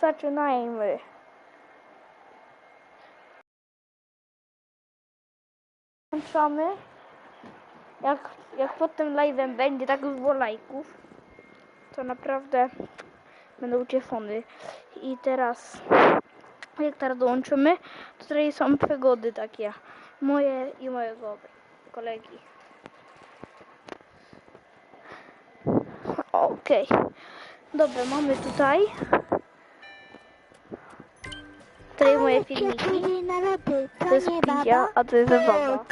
zaczynajmy. Włączamy. Jak, jak pod tym live'em będzie tak dużo lajków, to naprawdę będę ucieszony. I teraz, jak teraz dołączymy, to tutaj są przygody takie. Moje i mojego kolegi. Okej. Dobra, mamy tutaj. Tutaj moje filmiki. To jest Pizia, a to jest baba.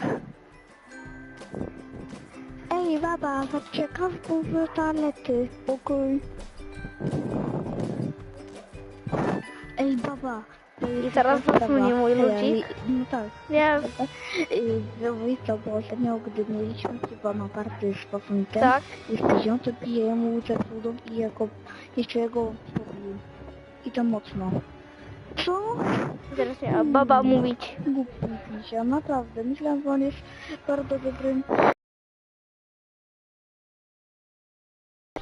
Ej, baba, zaczekam w toalety. Okej. Ej, baba. I teraz zasłoni mój ludzik. No tak. Nie, Zabójca, bo ostatnio, gdy mieliśmy chyba na party z pafunkiem tak. i z pizią, to piję mu ze cudą i jako jeszcze jego pobił. I to mocno. Co? Miała baba mówić. Głupi pizia, naprawdę. Myślałem, że on jest bardzo dobrym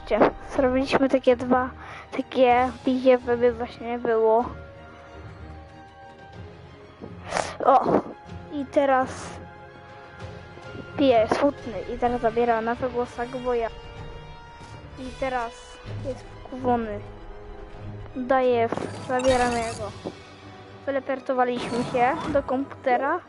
Zobaczcie, Zrobiliśmy takie dwa, takie pizie, by właśnie było. O! I teraz pije smutny i teraz zabiera na to głosa Gwoja. I teraz jest wkurzony. Daje, zabieramy jego. Wylepertowaliśmy się do komputera.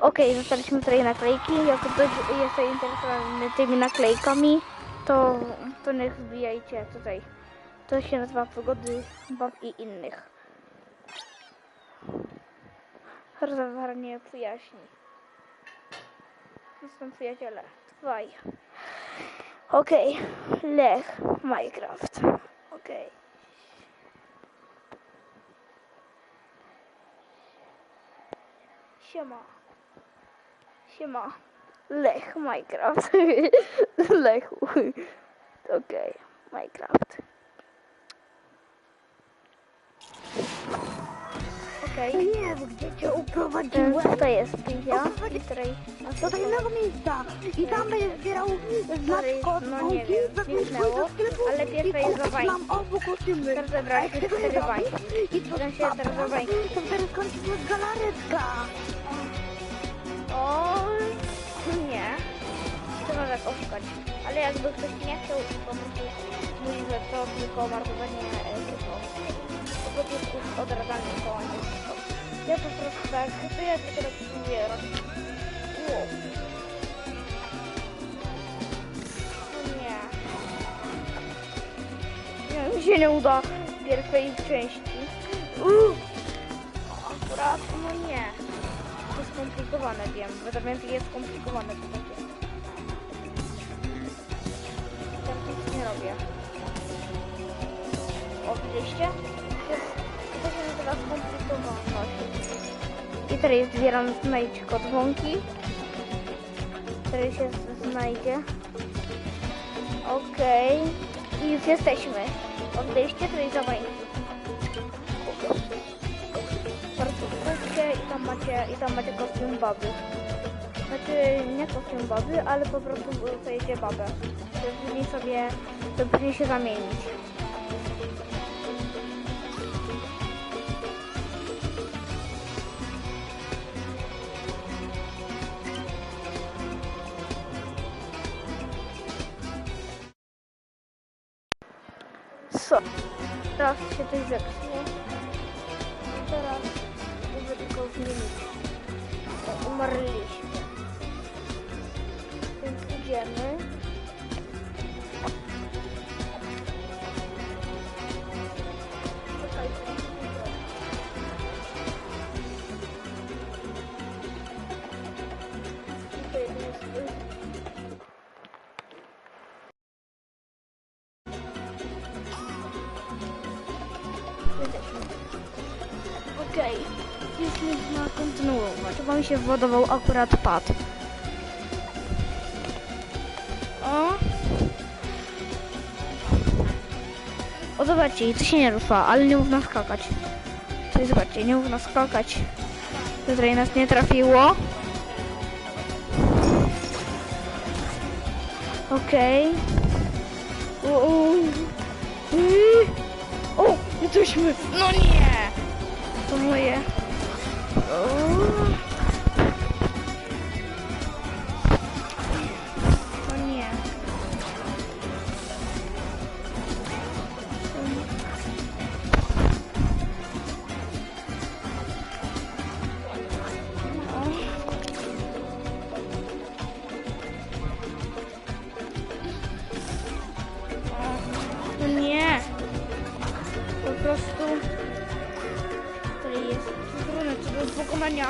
Okej, zostaliśmy tutaj naklejki. Jak ktoś jest zainteresowany tymi naklejkami, to, to niech wbijajcie tutaj. To się nazywa Pogody Baw i innych. Rozwarnie przyjaźni. Są przyjaciele. Dwaj. Oké, leg Minecraft. Oké. Okay. Shema. Shema. Leg Minecraft. leg. Oké, Minecraft. Okej. Nie wiem, gdzie cię uprowadziłem. Tutaj jest Pizia. Tutaj... Do tajnego miejsca. I tam będziesz zbierał znaczko no nie wiem, zniknęło, ale pierwsze jest za. Mam obu kostiumy. Teraz zebraliśmy cztery bańki. I to się teraz za bańki. To teraz kończymy galaretka. O nie. Trzeba tak oszukać. Ale jakby ktoś nie chciał po prostu mówić, że to tylko marnowanie e, tylko. To po prostu odradzanie koła nie wszystko. Ja po prostu tak, ja tylko tak mówię. raz. Wow. No nie. Nie, mi się nie uda pierwszej części. Uuu. Akurat, no nie. To skomplikowane, wiem. Wydarzenie jest skomplikowane to takie. Teraz nic nie robię. O, widzieliście? To to się nazywa. I teraz zbieram znajdź kod dzwonki. Teraz się znajdzie. Okej. I już jesteśmy. Odejście, tutaj za bańki. Bardzo krótkie i tam macie, i tam macie kostium baby. Znaczy nie kostium baby, ale po prostu dostajecie babę. Żeby sobie, żeby później się zamienić. Co? Teraz się coś zepsuło. Teraz żeby tylko zmienić. Umarliśmy. Więc idziemy. Można kontynuować. Chyba mi się władował akurat pad. O! O, zobaczcie, to się nie rusza, ale nie można skakać. Tutaj zobaczcie, nie można skakać. Tutaj nas nie trafiło. Okej. Okay. Jesteśmy! No nie! To moje... O. trudne co do pokonania.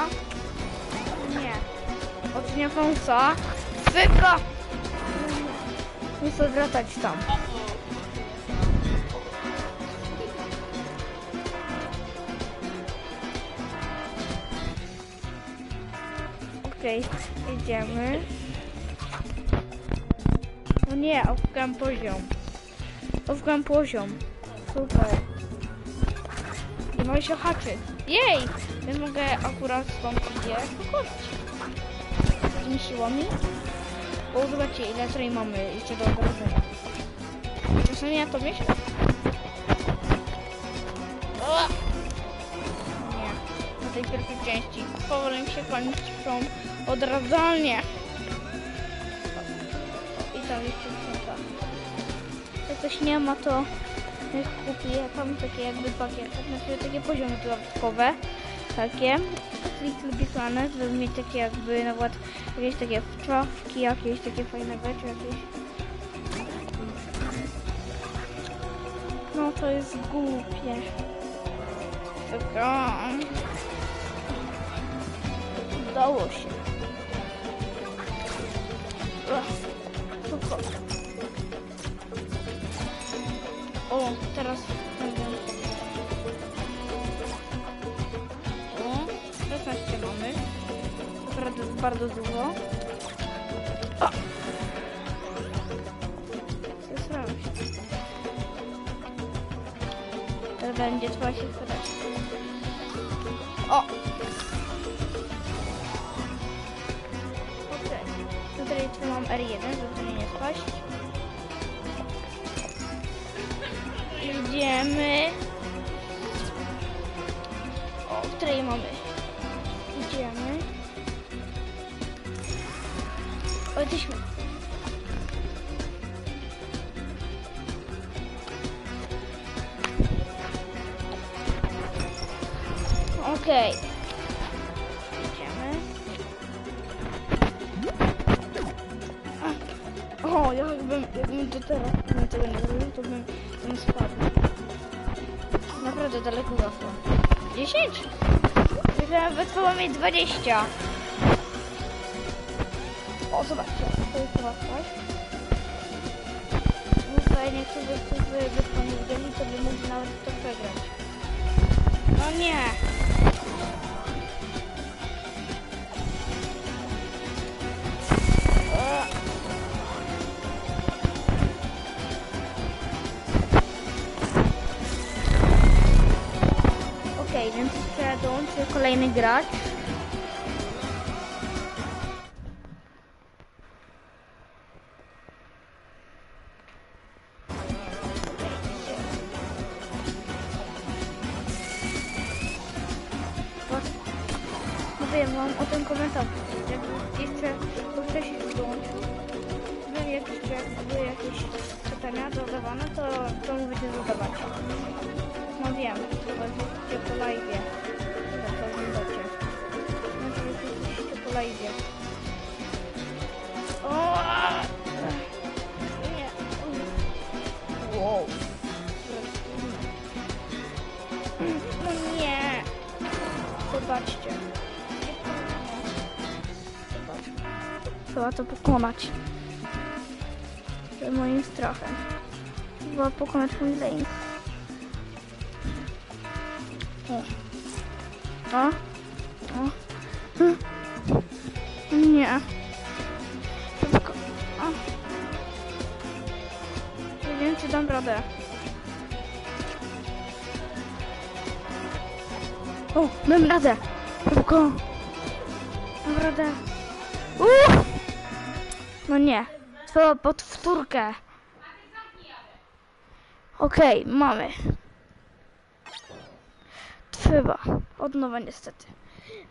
Nie. Odcienia Fąsa. Wyka! Nie wracać tam. Okej, jedziemy. No nie, opukam poziom. Opukam poziom. Super. I mam się haczyk. Jej! Ja mogę akurat stąd je pokonać. Tymi siłami. Bo zobaczcie ile tutaj mamy jeszcze do odrodzenia. Czasami ja to myślę. Nie. Na tej pierwszej części powoli mi się kończą odradzalnie. I tam jeszcze kilka. Jak coś nie ma, to jak kupię tam takie jakby pakiety, znaczy takie poziomy dodatkowe, takie Little Big Planet, żeby mieć takie jakby na przykład jakieś takie wczawki, jakieś takie fajne rzeczy, jakieś no to jest głupie. Udało się. Bardzo dużo. Zesrałem się. Będzie trzeba się wydać. O! Okej. Tutaj trzymam R1, żeby nie spaść. Idziemy. O, której mamy? Idziemy. O, jesteśmy. Okej. A. O, jakbym, jakbym to teraz bym tego nie zrobił, to bym, bym spadł. Naprawdę daleko zaszło. 10? Myślałem, że trzeba mieć 20. O, zobaczcie, to jest chyba coś. Tutaj niektórzy, którzy by to nie widzieli, to by mogli nawet to przegrać. No nie. Eee. Okej, więc jeszcze dołączy kolejny gracz. O tym komentarzu. Jak jeszcze to wcześniej dołączył. Jakieś, jak były jakieś pytania zadawane, to, to mówicie zadawać. No wiem, chyba jesteście po live. Jak to oglądacie. No to jesteście po live. Trzeba to pokonać. Przed moim strachem. Trzeba pokonać mój lęk. O. O. O. Hm. Nie. Szybko. O. Nie wiem, czy dam radę. O, dam radę. Szybko. Dam radę. Uuu. No nie. Trzeba pod wtórkę. Okej, okay, mamy. Trzeba. Od nowa niestety.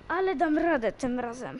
Ale dam radę tym razem.